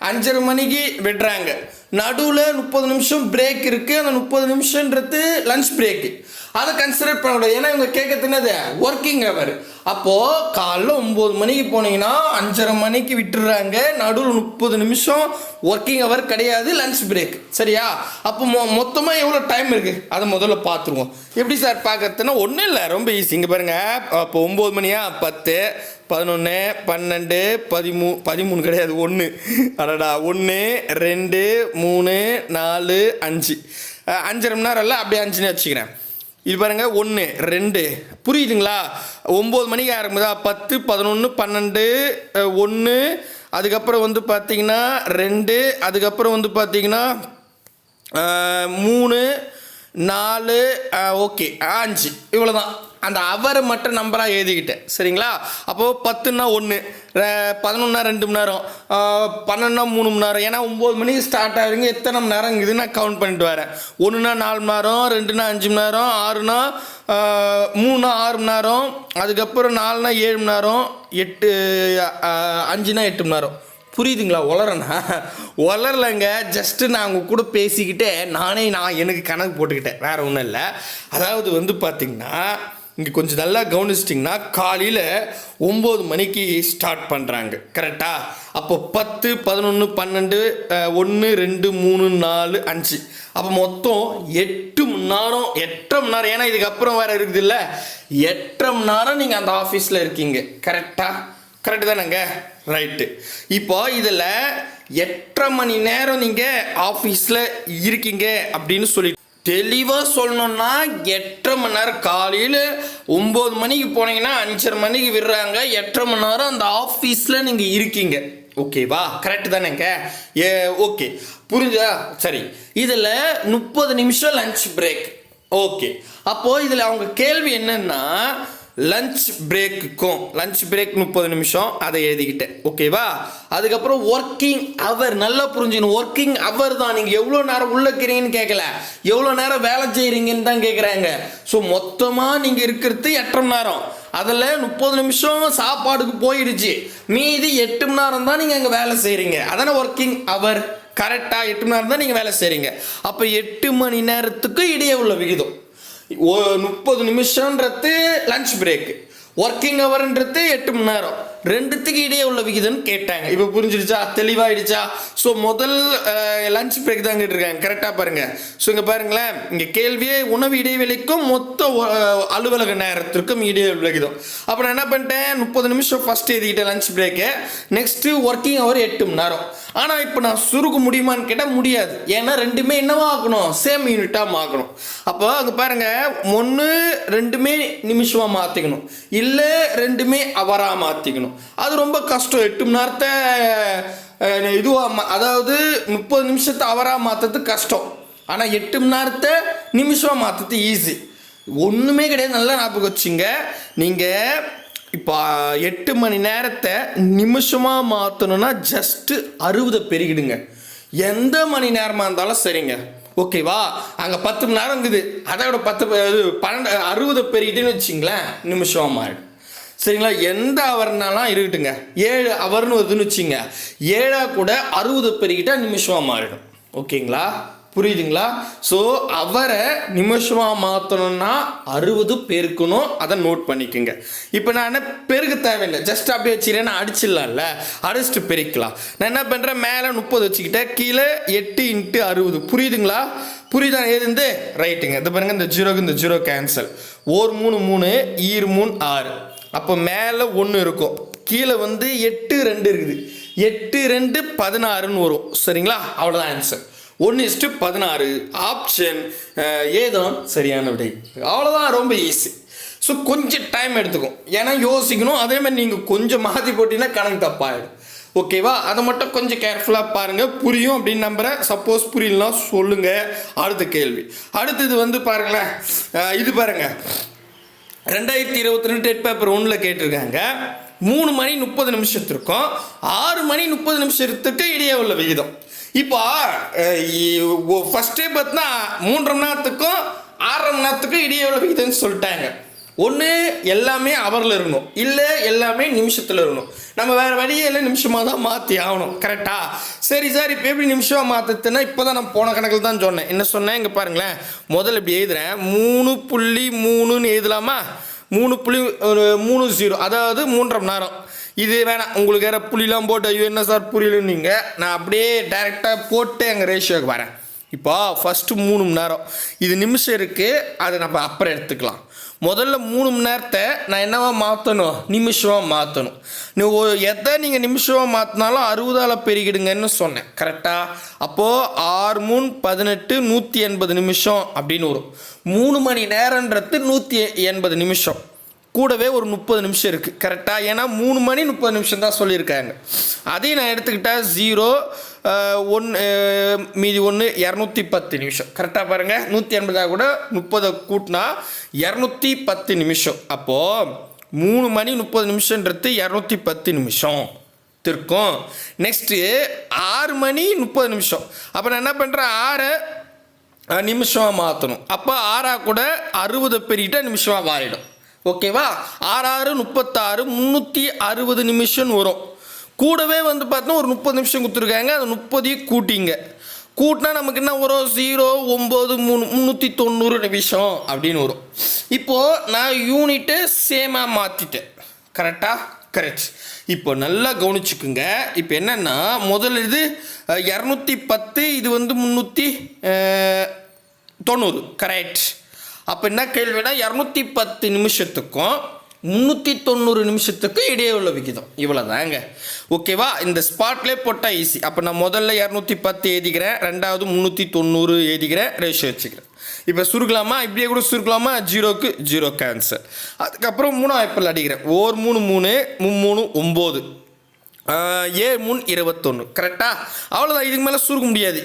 அஞ்சரை மணிக்கு விடுறாங்க. நடுவில் முப்பது நிமிஷம் பிரேக் இருக்குது அந்த முப்பது நிமிஷன்றது லஞ்ச் பிரேக்கு அதை கன்சிடர் பண்ணக்கூடாது ஏன்னா இவங்க கேட்கறது என்னது? ஒர்க்கிங் ஹவர் அப்போது காலைல ஒம்பது மணிக்கு போனீங்கன்னா அஞ்சரை மணிக்கு விட்டுடுறாங்க நடுவில் முப்பது நிமிஷம் ஒர்க்கிங் ஹவர் கிடையாது லன்ச் பிரேக் சரியா? அப்போ மொ மொத்தமாக எவ்வளோ டைம் இருக்குது அதை முதல்ல பார்த்துருவோம். எப்படி சார் பார்க்கறதுன்னா ஒன்றும் இல்லை. ரொம்ப ஈஸி இங்கே பாருங்கள் அப்போ ஒம்பது மணியா? பத்து. பதினொன்று பன்னெண்டு பதிமூ பதிமூணு கிடையாது. ஒன்று அடடா. ஒன்று ரெண்டு மூணு நாலு அஞ்சு. அஞ்சரை மணி நேரம் இல்லை? அப்படியே அஞ்சுன்னு வச்சுக்கிறேன். இது பாருங்க ஒன்று ரெண்டு. புரியுதுங்களா? ஒம்பது மணிக்கு ஆரம்பிதா பத்து பதினொன்று பன்னெண்டு ஒன்று அதுக்கப்புறம் வந்து பார்த்தீங்கன்னா ரெண்டு. அதுக்கப்புறம் வந்து பார்த்தீங்கன்னா மூணு நாலு ஓகே அஞ்சு. இவ்வளோ தான் அந்த அவரை மட்டும் நம்பராக எழுதிக்கிட்டேன். சரிங்களா? அப்போது பத்துன்னா ஒன்று பதினொன்னா ரெண்டு மணி நேரம் பன்னெண்டுனா மூணு மணி நேரம் ஏன்னா ஒம்பது மணிக்கு ஸ்டார்ட் ஆகுதுங்க எத்தனை மணி நேரம் இது நான் கவுண்ட் பண்ணிட்டு வரேன். ஒன்றுனா நாலு மணி நேரம் ரெண்டுனா அஞ்சு மணி நேரம் ஆறுனா மூணுனா ஆறு மணி நேரம் அதுக்கப்புறம் நாலுனா ஏழு மணி நேரம் எட்டு அஞ்சுனா எட்டு மணி நேரம். புரியுதுங்களா? உளறனா? உளரலைங்க ஜஸ்ட்டு நான் உங்கள் கூட பேசிக்கிட்டே நானே நான் எனக்கு கணக்கு போட்டுக்கிட்டேன் வேறு ஒன்றும் இல்லை. அதாவது வந்து பார்த்தீங்கன்னா இங்கே கொஞ்சம் நல்லா கவனிச்சிட்டிங்கன்னா காலையில் ஒம்பது மணிக்கு ஸ்டார்ட் பண்ணுறாங்க கரெக்டாக அப்போ பத்து பதினொன்று பன்னெண்டு ஒன்று ரெண்டு மூணு நாலு அஞ்சு. அப்போ மொத்தம் எட்டு மணி நேரம் எட்டரை மணி நேரம். ஏன்னா இதுக்கப்புறம் வேறு இருக்குது இல்லை? எட்டரை மணி நேரம் நீங்கள் அந்த ஆஃபீஸில் இருக்கீங்க. கரெக்டாக கரெக்டு தானேங்க? ரைட்டு இப்போ இதில் எட்டரை மணி நேரம் நீங்கள் ஆஃபீஸில் இருக்கீங்க அப்படின்னு சொல்லி தெளிவாக சொல்லணும்னா எட்டரை மணி நேரம் காலையில் ஒம்பது மணிக்கு போனீங்கன்னா அஞ்சரை மணிக்கு விடுறாங்க. எட்டரை மணி நேரம் அந்த ஆஃபீஸில் நீங்கள் இருக்கீங்க. ஓகேவா கரெக்ட் தானேங்க? ஏ ஓகே புரிஞ்சா சரி. இதில் முப்பது நிமிஷம் லஞ்ச் பிரேக் ஓகே அப்போது இதில் அவங்க கேள்வி என்னென்னா லஞ்ச் பிரேக்குக்கும் லஞ்ச் பிரேக் முப்பது நிமிஷம் அதை எழுதிக்கிட்டேன். ஓகேவா அதுக்கப்புறம் ஒர்க்கிங் அவர் நல்லா புரிஞ்சுக்கணும். ஒர்க்கிங் அவர் தான். நீங்கள் எவ்வளோ நேரம் உள்ளக்கிறீங்கன்னு கேட்கல. எவ்வளோ நேரம் வேலை செய்கிறீங்கன்னு தான் கேட்குறாங்க. ஸோ மொத்தமாக நீங்கள் இருக்கிறது எட்டரை மணி நேரம். அதில் முப்பது நிமிஷம் சாப்பாடுக்கு போயிடுச்சு. மீதி எட்டு மணி நேரம் தான் நீங்கள் அங்கே வேலை செய்கிறீங்க. அதானே ஒர்க்கிங் அவர் கரெக்டாக எட்டு மணி நேரம் தான் நீங்கள் வேலை செய்கிறீங்க. அப்போ எட்டு மணி நேரத்துக்கு இடையே உள்ள விகிதம். முப்பது நிமிஷன்றது லஞ்ச் பிரேக் ஒர்க்கிங் ஹவர்ன்றது எட்டு மணி நேரம். ரெண்டுத்துக்கு இடையே உள்ள விகிதம்னு கேட்டாங்க. இப்போ புரிஞ்சிடுச்சா? தெளிவாயிடுச்சா? ஸோ முதல் லஞ்ச் பிரேக் தான் கேட்டிருக்காங்க. கரெக்டாக பாருங்க. ஸோ இங்கே பாருங்களேன். இங்கே கேள்வியே உணவு இடைவெளிக்கும் மொத்த அலுவலக நேரத்திற்கும் இடையே உள்ள விகிதம். அப்போ நான் என்ன பண்ணிட்டேன்? முப்பது நிமிஷம் first எழுதிக்கிட்டேன் lunch break next working hour எட்டு மணி நேரம். ஆனால் இப்போ நான் சுருக்க முடியுமான்னு கேட்டால் முடியாது. ஏன்னா ரெண்டுமே என்னவா ஆக்கணும் சேம் யூனிட்டாக மாற்றணும் அப்போ அங்கே பாருங்கள் ஒன்று ரெண்டுமே நிமிஷமாக மாற்றிக்கணும் இல்லை ரெண்டுமே அவராக மாற்றிக்கணும் அது ரொம்ப கஷ்டம். எட்டு மணி நேரத்தை இதுவாக மா- அதாவது முப்பது நிமிஷத்தை அவராக மாற்றுறது கஷ்டம். ஆனால் எட்டு மணி நேரத்தை நிமிஷமாக மாற்றுறது ஈஸி ஒன்றுமே கிடையாது. நல்லா ஞாபகம் வச்சுங்க. நீங்கள் இப்போ எட்டு மணி நேரத்தை நிமிஷமாக மாற்றணும்னா ஜஸ்ட்டு அறுபதை பெருகிடுங்க. எந்த மணி நேரமாக இருந்தாலும் சரிங்க. ஓகேவா அங்கே பத்து மணி நேரம் இருக்குது. அதை விட பத்து பன்னெண்டு அறுபதை பெருகிட்டுன்னு வச்சிங்களேன் நிமிஷமாக மாறிடும். சரிங்களா? எந்த அவர்னாலாம் இருக்கட்டுங்க ஏழு அவர்னு வருதுன்னு வச்சுங்க. ஏழா கூட அறுபது பெருகிட்டா நிமிஷமாக மாறிடும். ஓகேங்களா? புரியுதுங்களா? ஸோ அவரை நிமிஷமாக மாற்றணும்னா அறுபது பெருக்கணும் அதை நோட் பண்ணிக்கோங்க. இப்போ நான் என்ன பெருக்க தேவையில்லை. ஜஸ்ட் அப்படியே வச்சுக்கிறேன். நான் அடிச்சிடலாம்ல. அடிச்சுட்டு பெருக்கலாம் நான் என்ன பண்ணுறேன் மேலே முப்பது வச்சுக்கிட்டேன். கீழே எட்டு இன்ட்டு அறுபது. புரியுதுங்களா? புரியுதா? ஏது ரைட்டுங்க. இது பாருங்க இந்த ஜீரோக்கு இந்த ஜீரோ கேன்சல் ஓர் மூணு மூணு ஈர் மூணு ஆறு. அப்போ மேலே ஒன்று இருக்கும். கீழே வந்து எட்டு ரெண்டு இருக்குது. எட்டு ரெண்டு பதினாறுன்னு வரும். சரிங்களா? அவ்வளோதான் ஆன்சர் ஒன்று இஸ்ட்டு பதினாறு. ஆப்ஷன் ஏதோ சரியான விடை. அவ்வளோதான் ரொம்ப ஈஸி ஸோ கொஞ்சம் டைம் எடுத்துக்கும். ஏன்னா யோசிக்கணும். அதேமாதிரி நீங்கள் கொஞ்சம் மாற்றி போட்டிங்கன்னா கணக்கு தப்பாயிடும். ஓகேவா அதை மட்டும் கொஞ்சம் கேர்ஃபுல்லாக பாருங்கள் புரியும் அப்படின்னு நம்புகிறேன் சப்போஸ் புரியலன்னா சொல்லுங்கள் அடுத்த கேள்வி. அடுத்தது வந்து பாருங்களேன். இது பாருங்கள் ரெண்டாயிரத்தி இருபத்தி ரெண்டு டெட் பேப்பர் ஒன்றில் கேட்டிருக்காங்க. மூணு மணி முப்பது நிமிஷத்திற்கும் ஆறு மணி முப்பது நிமிஷத்துக்கு இடையே உள்ள விகிதம். இப்போ ஃபஸ்ட்டே பார்த்தா மூன்றரை மணி நேரத்துக்கும் ஆறரை மணி நேரத்துக்கும் இடையே உள்ள விகிதம்னு சொல்லிட்டாங்க. ஒன்று எல்லாமே அவரில் இருக்கணும். இல்லை எல்லாமே நிமிஷத்தில் இருக்கணும். நம்ம வேறு வழியே இல்லை நிமிஷமாக தான் மாற்றி ஆகணும். கரெக்டா சரி சார் இப்போ எப்படி நிமிஷமாக மாற்றுறதுன்னா இப்போ தான் நான் போன கணக்கில் தான் சொன்னேன். என்ன சொன்னேன்? இங்கே பாருங்களேன். முதல்ல இப்படி எழுதுறேன். மூணு புள்ளி மூணுன்னு எழுதலாமா? மூணு புள்ளி ஒரு மூணு ஜீரோ. அதாவது மூன்றரை மணி நேரம். இது வேணாம். உங்களுக்கு வேறு புள்ளிலாம் போட்டு ஐயோ என்ன சார் புரியலன்னு நீங்கள் நான் அப்படியே டைரெக்டாக போட்டு எங்கள் ரேஷியோக்கு வரேன். இப்போ ஃபஸ்ட்டு மூணு மணி நேரம். இது நிமிஷம் இருக்குது அதை நம்ம அப்புறம் எடுத்துக்கலாம். முதல்ல மூணு மணி நேரத்தை நான் என்னவா மாற்றணும் நிமிஷமாக மாற்றணும் நீ எதை நீங்கள் நிமிஷமாக மாற்றினாலும் அறுபதால் பெருகிடுங்கன்னு சொன்னேன். கரெக்டாக அப்போது ஆறு மூணு பதினெட்டு நூற்றி எண்பது நிமிஷம் அப்படின்னு வரும். மூணு மணி நேரன்றது நூற்றி எண்பது நிமிஷம். கூடவே ஒரு முப்பது நிமிஷம் இருக்குது கரெக்டாக ஏன்னா மூணு மணி முப்பது நிமிஷம் தான் சொல்லியிருக்காங்க. அதையும் நான் எடுத்துக்கிட்டால் ஜீரோ ஒன்று மீதி ஒன்று இரநூத்தி பத்து நிமிஷம். கரெக்டாக பாருங்கள் நூற்றி எண்பதாக கூட முப்பதை கூட்டினா இரநூத்தி பத்து நிமிஷம். அப்போது மூணு மணி முப்பது நிமிஷன்றது இரநூத்தி பத்து நிமிஷம். இருக்கும் நெக்ஸ்ட்டு ஆறு மணி முப்பது நிமிஷம். அப்போ நான் என்ன பண்ணுறேன் ஆறை நிமிஷமாக மாற்றணும் அப்போ ஆறா கூட அறுபது பெருகிட்ட நிமிஷமாக மாறிடும். ஓகேவா ஆறாறு முப்பத்தாறு முந்நூற்றி அறுபது நிமிஷம் வரும். கூடவே வந்து பார்த்தோன்னா ஒரு முப்பது நிமிஷம் கொடுத்துருக்காங்க. அந்த முப்பதையும் கூட்டிங்க. கூட்டினா நமக்கு என்ன வரும்? ஜீரோ ஒம்பது மூணு முந்நூற்றி தொண்ணூறு நிமிஷம் அப்படின்னு வரும். இப்போது நான் யூனிட்டு சேமாக மாற்றிட்டேன் கரெக்டாக கரெக்ட் இப்போ நல்லா கவனிச்சுக்குங்க. இப்போ என்னென்னா முதல்ல இது இரநூத்தி பத்து இது வந்து முந்நூற்றி தொண்ணூறு. கரெக்ட் அப்போ என்ன கேள்வினா இரநூத்தி பத்து நிமிஷத்துக்கும் முந்நூற்றி தொண்ணூறு நிமிஷத்துக்கு இடையே உள்ள விகிதம். இவ்வளோ தாங்க ஓகேவா இந்த ஸ்பாட்லேயே போட்டால் ஈஸி அப்போ நான் முதல்ல இரநூத்தி பத்து எழுதிக்கிறேன் ரெண்டாவது முந்நூற்றி தொண்ணூறு எழுதிக்கிறேன் ரேஷியோ வச்சுக்கிறேன். இப்போ சுருக்கலாமா? இப்படியே கூட சுருக்கலாமா? ஜீரோக்கு ஜீரோ கேன்சர் அதுக்கப்புறம் மூணு வாய்ப்பில் அடிக்கிறேன். ஓர் மூணு மூணு மும்மூணு ஒம்பது. ஏ மூணு இருபத்தொன்று கரெக்டாக அவ்வளோதான் இதுக்கு மேலே சுருக்க முடியாது.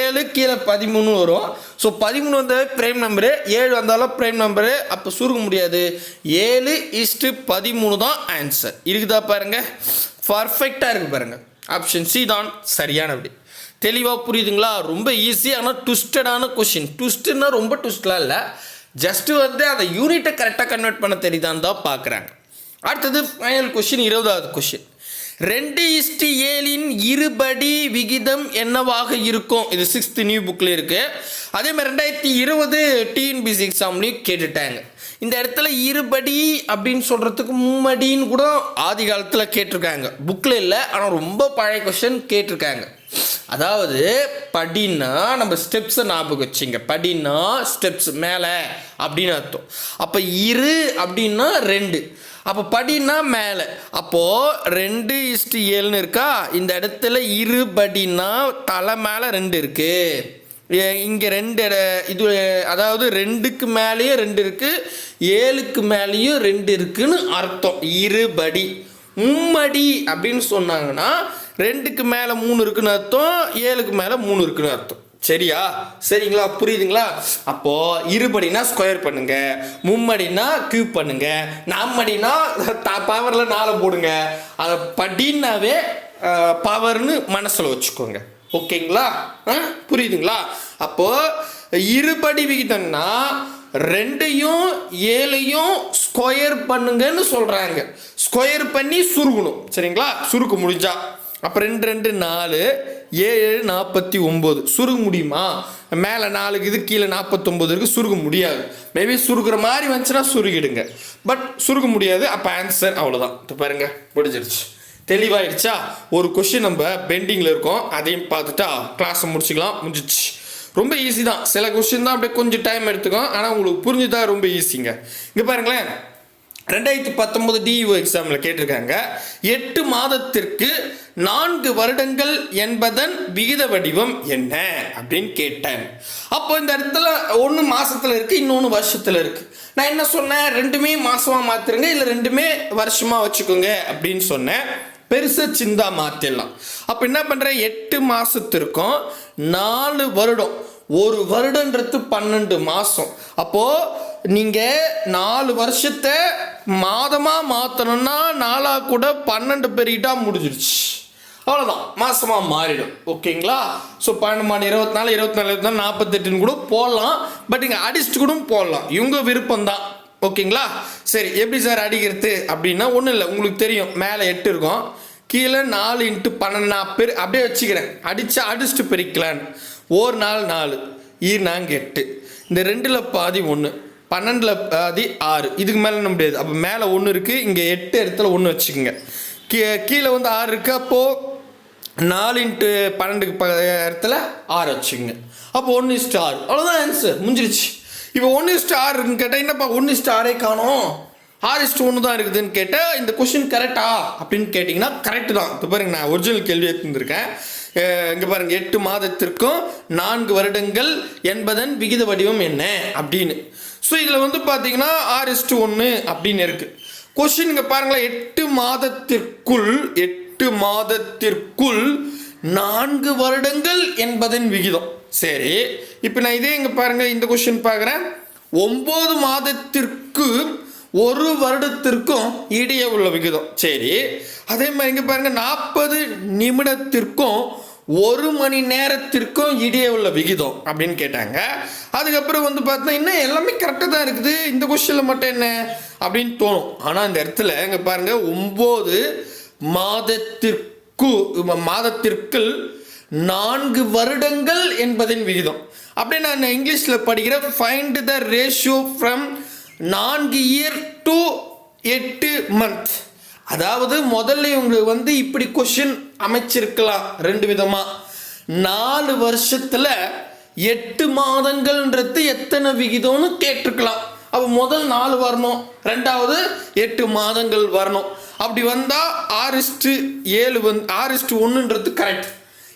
ஏழு கீழே பதிமூணு வரும். ஸோ பதிமூணு வந்தாலே ப்ரைம் நம்பரு ஏழு வந்தாலும் ப்ரைம் நம்பரு அப்போ சுருக்க முடியாது. ஏழு இஸ்ட்டு பதிமூணு தான் ஆன்சர் இருக்குதா பாருங்கள் பர்ஃபெக்டாக இருக்குது பாருங்கள் ஆப்ஷன் சி தான் சரியான விடை தெளிவாக புரியுதுங்களா? ரொம்ப ஈஸியான ஆனால் ட்விஸ்டடான கொஷின் ட்விஸ்ட்டுன்னா ரொம்ப ட்விஸ்ட்லாம் இல்லை. ஜஸ்ட்டு வந்து அந்த யூனிட்டை கரெக்டாக கன்வெர்ட் பண்ண தெரியுதான்னு தான் பார்க்குறாங்க அடுத்தது ஃபைனல் கொஷின் இருபதாவது கொஷின் ரெண்டு இஸ்டி ஏழின் இருபடி விகிதம் என்னவாக இருக்கும்? இது சிக்ஸ்த் நியூ புக்கில் இருக்குது அதே மாதிரி ரெண்டாயிரத்தி இருபது டிஎன்பிசி எக்ஸாம்லேயும் கேட்டுட்டாங்க. இந்த இடத்துல இருபடி அப்படின்னு சொல்கிறதுக்கு மும்மடின்னு கூட ஆதி காலத்தில் கேட்டிருக்காங்க. புக்கில் இல்லை ஆனால் ரொம்ப பழைய கொஸ்டின் கேட்டிருக்காங்க. அதாவது படின்னா நம்ம ஸ்டெப்ஸை ஞாபகம் வச்சுங்க. படின்னா ஸ்டெப்ஸ் மேலே அப்படின்னு அர்த்தம். அப்போ இரு அப்படின்னா ரெண்டு. அப்போ படின்னா மேலே. அப்போது ரெண்டு இஸ்டு ஏழுன்னு இருக்கா? இந்த இடத்துல இரு படின்னா தலை மேலே ரெண்டு இருக்குது இங்கே ரெண்டு இட- இது அதாவது ரெண்டுக்கு மேலேயும் ரெண்டு இருக்குது ஏழுக்கு மேலேயும் ரெண்டு இருக்குன்னு அர்த்தம். இருபடி மும்மடி அப்படின்னு சொன்னாங்கன்னா ரெண்டுக்கு மேலே மூணு இருக்குன்னு அர்த்தம் ஏழுக்கு மேலே மூணு இருக்குன்னு அர்த்தம். சரியா? சரிங்களா? புரியுதுங்களா? அப்போ இருபடினா ஸ்கொயர் பண்ணுங்க. மும்மடினா கியூப் பண்ணுங்க. நாம்மடினா பவரில் நாலு போடுங்க. அதை படின்னாவே பவர்னு மனசில் வச்சுக்கோங்க. ஓகேங்களா? ஆ புரியுதுங்களா? அப்போ இருபடி விகிதம்னா ரெண்டையும் ஏழையும் ஸ்கொயர் பண்ணுங்கன்னு சொல்கிறாங்க ஸ்கொயர் பண்ணி சுருக்கணும் சரிங்களா? சுருக்க முடிஞ்சா. அப்போ ரெண்டு ரெண்டு நாலு ஏழு நாற்பத்தி ஒம்பது. சுருக முடியுமா? மேலே நாலுக்கு இது கீழே நாற்பத்தொம்போது இருக்குது சுருக முடியாது. மேபி சுருகிற மாதிரி வந்துச்சுன்னா சுருகிடுங்க பட் சுருக முடியாது அப்போ ஆன்சர் அவ்வளோதான் இப்போ பாருங்க முடிஞ்சிருச்சு. தெளிவாயிடுச்சா? ஒரு கொஷின் நம்ம பெண்டிங்கில் இருக்கோம் அதையும் பார்த்துட்டா கிளாஸை முடிச்சுக்கலாம் முடிஞ்சிச்சு ரொம்ப ஈஸி தான். சில கொஷின் தான் அப்படியே கொஞ்சம் டைம் எடுத்துக்கும் ஆனால் உங்களுக்கு புரிஞ்சுதா ரொம்ப ஈஸிங்க இங்கே பாருங்களேன். ரெண்டாயிரத்தி பத்தொன்பது டிஇஓ எக்ஸாமில் கேட்டிருக்காங்க. எட்டு மாதத்திற்கு நான்கு வருடங்கள் என்பதன் விகித வடிவம் என்ன? அப்படின்னு கேட்டேன். அப்போ இந்த இடத்துல ஒன்று மாதத்தில் இருக்குது இன்னொன்று வருஷத்தில் இருக்குது நான் என்ன சொன்னேன்? ரெண்டுமே மாதமாக மாற்றுருங்க இல்லை ரெண்டுமே வருஷமாக வச்சுக்கோங்க அப்படின்னு சொன்னேன். பெருசாக சிந்தா மாற்றிடலாம் அப்போ என்ன பண்ணுறேன் எட்டு மாதத்திற்கும் நாலு வருடம். ஒரு வருடன்றது பன்னெண்டு மாதம் அப்போது நீங்கள் நாலு வருஷத்தை மாதமா மாத்தணும்னா நாளா கூட பன்னெண்டு பெரியட்டா முடிஞ்சிருச்சு. அவ்வளோதான் மாசமா மாறிடும். ஓகேங்களா? ஸோ பன்னெண்டு மணி இருபத்தி நாலு இருபத்தி நாலு இருபத்தி நாலு நாற்பத்தெட்டுன்னு கூட போடலாம். பட் இங்கே அடிச்சுட்டு கூட போடலாம். இவங்க விருப்பம் தான் ஓகேங்களா? சரி எப்படி சார் அடிக்கிறது அப்படின்னா ஒன்றும் இல்லை. உங்களுக்கு தெரியும். மேலே எட்டு இருக்கும். கீழே நாலு இன்ட்டு பன்னெண்டு நான் பெரு அப்படியே வச்சுக்கிறேன். அடித்து அடிச்சுட்டு பிரிக்கலான்னு. ஒரு நாள் நாலு. ஈ நாங்கள் எட்டு. இந்த ரெண்டில் பாதி ஒன்று பன்னெண்டில் அது ஆறு. இதுக்கு மேலே என்ன முடியாது. அப்போ மேலே ஒன்று இருக்குது இங்கே எட்டு இடத்துல ஒன்று வச்சுக்கோங்க. கீ கீழே வந்து ஆறு இருக்குது அப்போது நாலு இன்ட்டு பன்னெண்டுக்கு ப இடத்துல ஆறு வச்சுக்கோங்க. அப்போ ஒன்று இஸ்ட் ஆறு. அவ்வளோதான் ஆன்சர் முடிஞ்சிருச்சு. இப்போ ஒன்று இஸ்ட் ஆறு இருக்குன்னு கேட்டால் என்னப்பா ஒன்று இஸ்ட் ஆறே காணோம்? ஆறு இஸ்ட்டு ஒன்று தான் இருக்குதுன்னு கேட்டால் இந்த கொஷின் கரெக்டா அப்படின்னு கேட்டிங்கன்னா கரெக்டு தான். இப்போ பாருங்க நான் ஒரிஜினல் கேள்வி எடுத்துருக்கேன் இங்கே பாருங்கள் எட்டு மாதத்திற்கும் நான்கு வருடங்கள் என்பதன் விகித வடிவம் என்ன? அப்படின்னு. ஸோ இதில் வந்து பார்த்தீங்கன்னா ஆர் இஸ்ட்டு ஒன்று அப்படின்னு இருக்குது கொஷின் இங்கே பாருங்களேன். எட்டு மாதத்திற்குள் எட்டு மாதத்திற்குள் நான்கு வருடங்கள் என்பதன் விகிதம். சரி இப்போ நான் இதே இங்கே பாருங்கள் இந்த கொஷின் பார்க்குறேன். ஒம்பது மாதத்திற்கு ஒரு வருடத்திற்கும் இடையே உள்ள விகிதம். சரி அதே மாதிரி இங்கே பாருங்கள் நாற்பது நிமிடத்திற்கும் ஒரு மணி நேரத்திற்கும் இடையே உள்ள விகிதம் அப்படின்னு கேட்டாங்க. அதுக்கப்புறம் வந்து பார்த்தா இன்னும் எல்லாமே கரெக்டாக தான் இருக்குது. இந்த கொஸ்டினில் மட்டும் என்ன? அப்படின்னு தோணும். ஆனால் இந்த இடத்துல இங்கே பாருங்க ஒம்பது மாதத்திற்கு மாதத்திற்குள் நான்கு வருடங்கள் என்பதின் விகிதம். அப்படியே நான் இங்கிலீஷில் படிக்கிற ஃபைண்ட் த ரேஷியோ ஃப்ரம் நான்கு இயர் டு எட்டு மந்த் அதாவது முதல்ல இவங்களுக்கு வந்து இப்படி கொஷின் அமைச்சிருக்கலாம் ரெண்டு விதமா. நாலு வருஷத்துல எட்டு மாதங்கள்ன்றது எத்தனை விகிதம்னு கேட்டிருக்கலாம். அப்போ முதல் நாலு வரணும். ரெண்டாவது எட்டு மாதங்கள் வரணும். அப்படி வந்தால் ஆறிஸ்ட்டு ஏழு வந்து ஆறிஸ்ட்டு ஒன்றுன்றது கரெக்ட்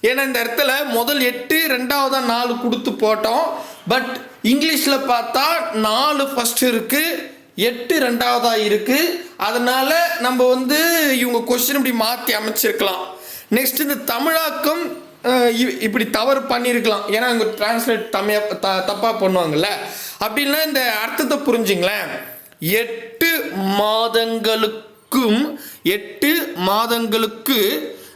ஏன்னா இந்த இடத்துல முதல் எட்டு ரெண்டாவதா நாலு கொடுத்து போட்டோம். பட் இங்கிலீஷில் பார்த்தா நாலு ஃபஸ்ட்டு இருக்குது எட்டு ரெண்டாவதாக இருக்குது அதனால் நம்ம வந்து இவங்க கொஸ்டின் இப்படி மாற்றி அமைச்சிருக்கலாம். நெக்ஸ்ட் இந்த தமிழாக்கம் இ- இப்படி தவறு பண்ணியிருக்கலாம் ஏன்னா அவங்க டிரான்ஸ்லேட் தமிழ த தப்பாக பண்ணுவாங்கள்ல அப்படின்னா இந்த அர்த்தத்தை புரிஞ்சுங்களேன். எட்டு மாதங்களுக்கும் எட்டு மாதங்களுக்கு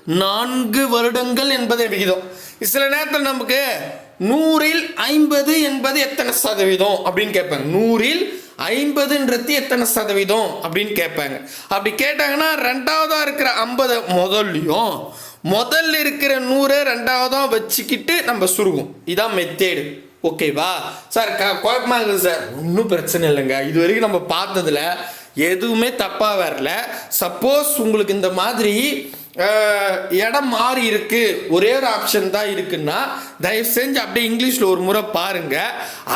நான்கு வருடங்கள் என்பதே விகிதம். சில நேரத்தில் நமக்கு நூறில் ஐம்பது என்பது எத்தனை சதவீதம் அப்படின்னு கேட்பாங்க. நூறில் ஐம்பதுன்றது எத்தனை சதவீதம்? அப்படின்னு கேட்பாங்க. அப்படி கேட்டாங்கன்னா ரெண்டாவதாக இருக்கிற ஐம்பதை முதல்லையும் முதல்ல இருக்கிற நூறை ரெண்டாவதாக வச்சுக்கிட்டு நம்ம சுருகும். இதான் மெத்தேடு ஓகேவா சார் க குழப்பமாக இருக்குது சார் ஒன்றும் பிரச்சனை இல்லைங்க. இது வரைக்கும் நம்ம பார்த்ததுல எதுவுமே தப்பாக வரல. சப்போஸ் உங்களுக்கு இந்த மாதிரி இடம் மாறி இருக்கு. ஒரே ஒரு ஆப்ஷன் தான் இருக்குன்னா தயவு செஞ்சு அப்படியே இங்கிலீஷில் ஒரு முறை பாருங்க.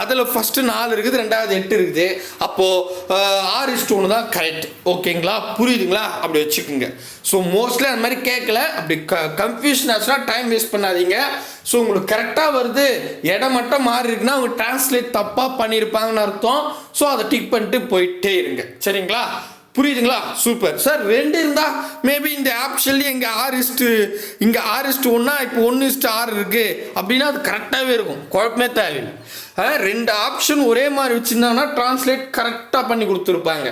அதில் ஃபஸ்ட்டு நாலு இருக்குது ரெண்டாவது எட்டு இருக்குது. அப்போது ஆறு இஸ்ட் ஒன்று தான் கரெக்ட் ஓகேங்களா புரியுதுங்களா? அப்படி வச்சுக்கோங்க. ஸோ மோஸ்ட்லி அந்த மாதிரி கேட்கல அப்படி க கன்ஃபியூஷன் ஆச்சுன்னா டைம் வேஸ்ட் பண்ணாதீங்க. ஸோ உங்களுக்கு கரெக்டாக வருது. இடம் மட்டும் மாறி இருக்குன்னா அவங்க டிரான்ஸ்லேட் தப்பாக பண்ணியிருப்பாங்கன்னு அர்த்தம். ஸோ அதை டிக் பண்ணிட்டு போயிட்டே இருங்க. சரிங்களா? புரியுதுங்களா? சூப்பர் சார் ரெண்டு இருந்தால் மேபி இந்த ஆப்ஷன்லேயே இங்கே ஆறு இஸ்ட்டு இங்கே ஆறு இஸ்ட்டு ஒன்றா இப்போ ஒன்று இஸ்ட்டு ஆறு இருக்குது அப்படின்னா அது கரெக்டாகவே இருக்கும். குழப்பமே தேவையில்லை. ரெண்டு ஆப்ஷன் ஒரே மாதிரி வச்சுருந்தாங்கன்னா டிரான்ஸ்லேட் கரெக்டாக பண்ணி கொடுத்துருப்பாங்க.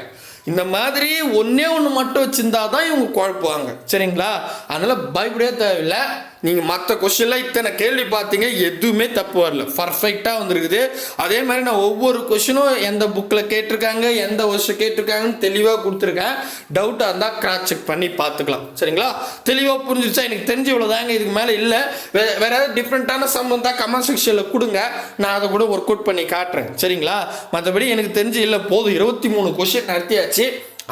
இந்த மாதிரி ஒன்றே ஒன்று மட்டும் வச்சிருந்தா தான் இவங்க குழப்புவாங்க. சரிங்களா? அதனால் பயப்படவே தேவையில்லை. நீங்கள் மற்ற கொஷின்லாம் இத்தனை கேள்வி பார்த்தீங்க எதுவுமே தப்பு வரல. பர்ஃபெக்டாக வந்துருக்குது. அதே மாதிரி நான் ஒவ்வொரு கொஷினும் எந்த புக்கில் கேட்டிருக்காங்க எந்த வருஷம் கேட்டிருக்காங்கன்னு தெளிவாக கொடுத்துருக்கேன். டவுட்டாக இருந்தால் கிராஸ் செக் பண்ணி பார்த்துக்கலாம். சரிங்களா? தெளிவாக புரிஞ்சிச்சா எனக்கு தெரிஞ்சு இவ்வளோதாங்க இதுக்கு மேலே இல்லை. வே வேற ஏதாவது டிஃப்ரெண்ட்டான சம்பந்தம் தான் கமெண்ட் செக்ஷனில் கொடுங்க. நான் அதை கூட ஒர்க் அவுட் பண்ணி காட்டுறேன். சரிங்களா? மற்றபடி எனக்கு தெரிஞ்சு இல்லை போதும். இருபத்தி மூணு கொஷின் நடத்தியாச்சு.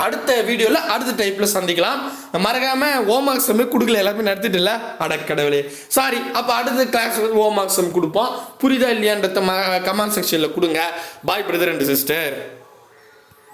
அடுத்த வீடியோவில் அடுத்த டைப்பில் சந்திக்கலாம். மறக்காமல் ஹோம்ஒர்க் சம் கொடுக்கல எல்லாமே நடத்திட்டுல அடக்கடவுளே சாரி அப்போ அடுத்த கிளாஸ் ஹோம்ஒர்க் சம் கொடுப்போம். புரியுதா இல்லையான்றத கமெண்ட் செக்ஷனில் கொடுங்க. பாய் பிரதர் அண்ட் சிஸ்டர்